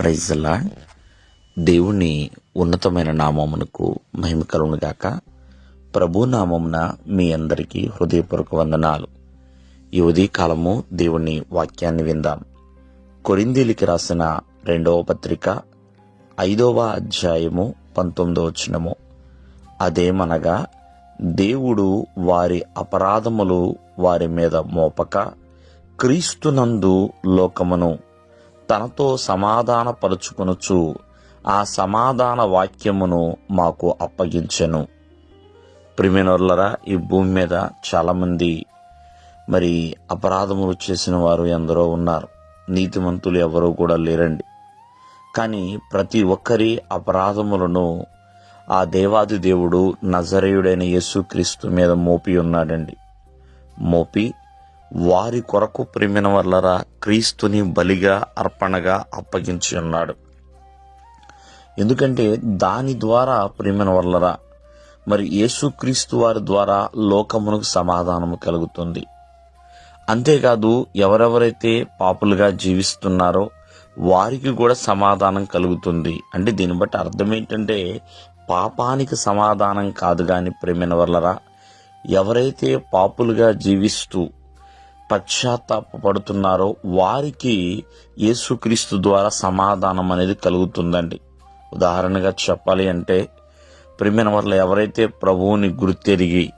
ప్రైజ్లా దేవుని ఉన్నతమైన నామమునకు మహిమ కలుగును ప్రభు నామమున మీ అందరికీ హృదయపూర్వక వందనాలు. ఈ ఉదయకాలము దేవుని వాక్యాన్ని విందాం. కొరిందీలికి రాసిన రెండవ పత్రిక ఐదవ అధ్యాయము పంతొమ్మిదవ వచనము. అదేమనగా దేవుడు వారి అపరాధములు వారి మీద మోపక క్రీస్తునందు లోకమును తనతో సమాధానపరుచుకొనుచు ఆ సమాధాన వాక్యమును మాకు అప్పగించెను. ప్రిమినర్లరా ఈ భూమి మీద చాలామంది మరి అపరాధములు చేసిన వారు ఎందరో ఉన్నారు. నీతిమంతులు ఎవరూ కూడా లేరండి. కానీ ప్రతి ఒక్కరి అపరాధములను ఆ దేవాది దేవుడు నజరేయుడైన యేసుక్రీస్తు మీద మోపి ఉన్నాడండి. మోపి వారి కొరకు ప్రేమిన వల్లరా క్రీస్తుని బలిగా అర్పణగా అప్పగించి ఉన్నాడు. ఎందుకంటే దాని ద్వారా ప్రేమిన వల్లరా మరి యేసుక్రీస్తు వారి ద్వారా లోకమునకు సమాధానము కలుగుతుంది. అంతేకాదు ఎవరెవరైతే పాపులుగా జీవిస్తున్నారో వారికి కూడా సమాధానం కలుగుతుంది. అంటే దీన్ని బట్టి అర్థం ఏంటంటే పాపానికి సమాధానం కాదు కానీ ప్రేమిన వల్లరా ఎవరైతే పాపులుగా జీవిస్తూ పశ్చాత్తాపడుతున్నారో వారికి యేసుక్రీస్తు ద్వారా సమాధానం అనేది కలుగుతుందండి. ఉదాహరణగా చెప్పాలి అంటే ప్రిమిన వల్ల ఎవరైతే ప్రభువుని గుర్తెరిగి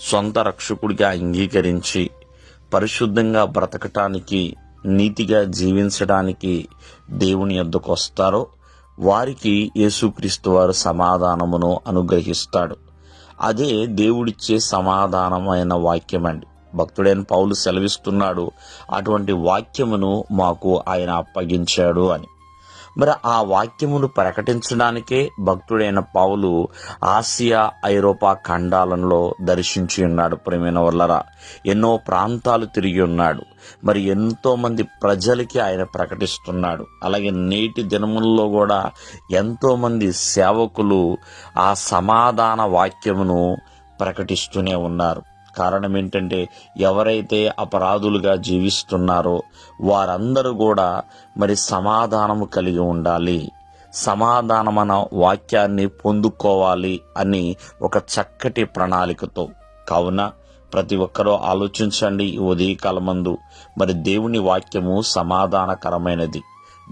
సొంత రక్షకుడిగా అంగీకరించి పరిశుద్ధంగా బ్రతకటానికి నీతిగా జీవించడానికి దేవుని యొద్దకు వస్తారో వారికి యేసుక్రీస్తు వారు సమాధానమును అనుగ్రహిస్తాడు. అదే దేవుడిచ్చే సమాధానమైన వాక్యమండి. భక్తుడైన పౌలు సెలవిస్తున్నాడు అటువంటి వాక్యమును మాకు ఆయన అప్పగించాడు అని. మరి ఆ వాక్యమును ప్రకటించడానికే భక్తుడైన పౌలు ఆసియా ఐరోపా ఖండాలలో దర్శించి ఉన్నాడు ప్రేమైన వల్లరా. ఎన్నో ప్రాంతాలు తిరిగి ఉన్నాడు. మరి ఎంతోమంది ప్రజలకి ఆయన ప్రకటిస్తున్నాడు. అలాగే నేటి దినముల్లో కూడా ఎంతోమంది సేవకులు ఆ సమాధాన వాక్యమును ప్రకటిస్తూనే ఉన్నారు. కారణం ఏంటంటే ఎవరైతే అపరాధులుగా జీవిస్తున్నారో వారందరూ కూడా మరి సమాధానము కలిగి ఉండాలి. సమాధానమన వాక్యాన్ని పొందుకోవాలి అని ఒక చక్కటి ప్రణాళికతో. కావున ప్రతి ఒక్కరూ ఆలోచించండి ఈ ఉదయకాలమందు. మరి దేవుని వాక్యము సమాధానకరమైనది.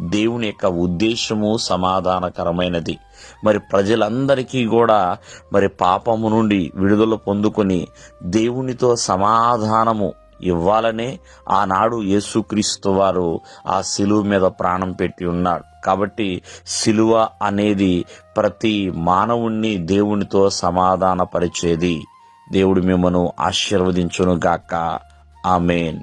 దేవుని యొక్క ఉద్దేశము సమాధానకరమైనది. మరి ప్రజలందరికీ కూడా మరి పాపము నుండి విడుదల పొందుకొని దేవునితో సమాధానము ఇవ్వాలనే ఆనాడు యేసుక్రీస్తు వారు ఆ శిలువ మీద ప్రాణం పెట్టి ఉన్నాడు కాబట్టి శిలువ అనేది ప్రతి మానవుణ్ణి దేవునితో సమాధానపరిచేది. దేవుడు మిమ్మను ఆశీర్వదించును గాక ఆమెన్.